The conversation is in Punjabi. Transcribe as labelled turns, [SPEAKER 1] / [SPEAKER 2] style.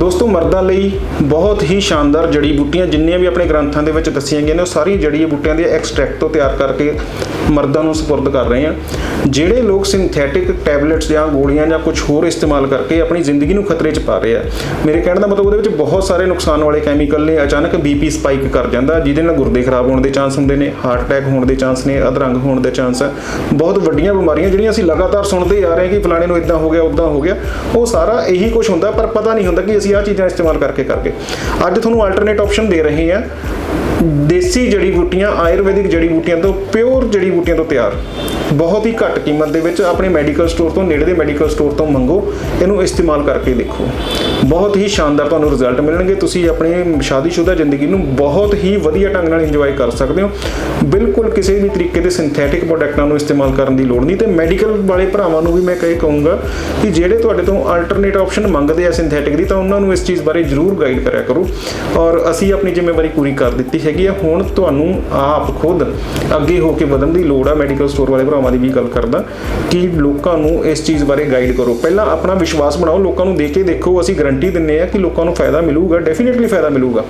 [SPEAKER 1] ਦੋਸਤੋ, ਮਰਦਾਂ ਲਈ ਬਹੁਤ ਹੀ ਸ਼ਾਨਦਾਰ ਜੜੀ ਬੂਟੀਆਂ, ਜਿੰਨੀਆਂ ਵੀ ਆਪਣੇ ਗ੍ਰੰਥਾਂ ਦੇ ਵਿੱਚ ਦੱਸੀਆਂ ਗਈਆਂ ਨੇ, ਉਹ ਸਾਰੀ ਜੜੀ ਬੂਟੀਆਂ ਦੇ ਐਕਸਟ੍ਰੈਕਟ ਤੋਂ ਤਿਆਰ ਕਰਕੇ ਮਰਦਾਂ ਨੂੰ ਸਪੁਰਦ ਕਰ ਰਹੇ ਹਾਂ। ਜਿਹੜੇ ਲੋਕ ਸਿੰਥੈਟਿਕ ਟੈਬਲੇਟਸ ਜਾਂ ਗੋਲੀਆਂ ਜਾਂ ਕੁਝ ਹੋਰ ਇਸਤੇਮਾਲ ਕਰਕੇ ਆਪਣੀ ਜ਼ਿੰਦਗੀ ਨੂੰ ਖਤਰੇ 'ਚ ਪਾ ਰਹੇ ਆ, ਮੇਰੇ ਕਹਿਣ ਦਾ ਮਤਲਬ ਉਹਦੇ ਵਿੱਚ ਬਹੁਤ ਸਾਰੇ ਨੁਕਸਾਨ ਵਾਲੇ ਕੈਮੀਕਲ ਨੇ, ਅਚਾਨਕ ਬੀਪੀ ਸਪਾਈਕ ਕਰ ਜਾਂਦਾ, ਜਿਹਦੇ ਨਾਲ ਗੁਰਦੇ ਖਰਾਬ ਹੋਣ ਦੇ ਚਾਂਸ ਹੁੰਦੇ ਨੇ ਹਾਰਟ ਅਟੈਕ ਹੋਣ ਦੇ ਚਾਂਸ ਨੇ, ਅਧਰੰਗ ਹੋਣ ਦੇ ਚਾਂਸ ਆ, ਬਹੁਤ ਵੱਡੀਆਂ ਬਿਮਾਰੀਆਂ ਜਿਹੜੀਆਂ ਅਸੀਂ ਲਗਾਤਾਰ ਸੁਣਦੇ ਆ ਰਹੇ ਹਾਂ ਕਿ ਫਲਾਣੇ ਨੂੰ ਇਦਾਂ ਹੋ ਗਿਆ ਉਦਾਂ ਹੋ ਗਿਆ, ਉਹ ਸਾਰਾ ਇਹੀ ਕੁਝ ਹੁੰਦਾ, ਪਰ ਪਤਾ ਨਹੀਂ ਹੁੰਦਾ ਕਿ ਅਸੀਂ ਆਹ ਚੀਜ਼ਾਂ ਇਸਤੇਮਾਲ ਕਰਕੇ ਕਰਕੇ। ਅੱਜ ਤੁਹਾਨੂੰ ਆਲਟਰਨੇਟ ਆਪਸ਼ਨ ਦੇ ਰਹੇ ਹਾਂ ਦੇਸੀ ਜੜੀ ਬੂਟੀਆਂ, ਆਯੁਰਵੈਦਿਕ ਜੜੀ ਬੂਟੀਆਂ ਤੋਂ ਪਿਓਰ ਜੜੀ ਬੂਟੀਆਂ ਤੋਂ ਤਿਆਰ। ਬਹੁਤ ਹੀ ਘੱਟ ਕੀਮਤ ਦੇ ਵਿੱਚ ਆਪਣੇ ਮੈਡੀਕਲ ਸਟੋਰ ਤੋਂ, ਨੇੜੇ ਦੇ ਮੈਡੀਕਲ ਸਟੋਰ ਤੋਂ ਮੰਗੋ। ਇਹਨੂੰ ਇਸਤੇਮਾਲ ਕਰਕੇ ਦੇਖੋ। ਬਹੁਤ ਹੀ ਸ਼ਾਨਦਾਰ ਤੁਹਾਨੂੰ ਰਿਜ਼ਲਟ ਮਿਲਣਗੇ। ਤੁਸੀਂ ਆਪਣੇ ਸ਼ਾਦੀशुदा ਜ਼ਿੰਦਗੀ ਨੂੰ ਬਹੁਤ ਹੀ ਵਧੀਆ ਢੰਗ ਨਾਲ ਇੰਜੋਏ ਕਰ ਸਕਦੇ ਹੋ। ਬਿਲਕੁਲ ਕਿਸੇ ਵੀ ਤਰੀਕੇ ਦੇ ਸਿੰਥੈਟਿਕ ਪ੍ਰੋਡਕਟਾਂ ਨੂੰ ਇਸਤੇਮਾਲ ਕਰਨ ਦੀ ਲੋੜ ਨਹੀਂ। ਤੇ ਮੈਡੀਕਲ ਵਾਲੇ ਭਰਾਵਾਂ ਨੂੰ ਵੀ ਮੈਂ ਕਹੇ ਕਹੂੰਗਾ ਕਿ ਜਿਹੜੇ ਤੁਹਾਡੇ ਤੋਂ ਅਲਟਰਨੇਟ ਆਪਸ਼ਨ ਮੰਗਦੇ ਆ ਸਿੰਥੈਟਿਕ ਦੀ, ਤਾਂ ਉਹਨਾਂ ਨੂੰ ਇਸ ਚੀਜ਼ ਬਾਰੇ ਜ਼ਰੂਰ ਗਾਈਡ ਕਰਿਆ ਕਰੋ। ਔਰ ਅਸੀਂ ਆਪਣੀ ਜ਼ਿੰਮੇਵਾਰੀ ਪੂਰੀ ਕਰ ਦਿੱਤੀ ਹੈ। ਹੈਗੀ ਆ, ਹੁਣ ਤੁਹਾਨੂੰ ਆਪ ਖੁਦ ਅੱਗੇ ਹੋ ਕੇ ਵਧਣ ਦੀ ਲੋੜ ਆ ਮੈਡੀਕਲ ਸਟੋਰ ਵਾਲੇ ਭਰਾਵਾਂ ਦੀ ਵੀ ਗੱਲ ਕਰਦਾ ਕਿ ਲੋਕਾਂ ਨੂੰ ਇਸ ਚੀਜ਼ ਬਾਰੇ ਗਾਈਡ ਕਰੋ। ਪਹਿਲਾਂ ਆਪਣਾ ਵਿਸ਼ਵਾਸ ਬਣਾਓ, ਲੋਕਾਂ ਨੂੰ ਦੇ ਕੇ ਦੇਖੋ, ਅਸੀਂ ਗਾਰੰਟੀ ਦਿੰਨੇ ਆ ਕਿ ਲੋਕਾਂ ਨੂੰ ਫਾਇਦਾ ਮਿਲੂਗਾ ਡੈਫੀਨਿਟਲੀ ਫਾਇਦਾ ਮਿਲੂਗਾ।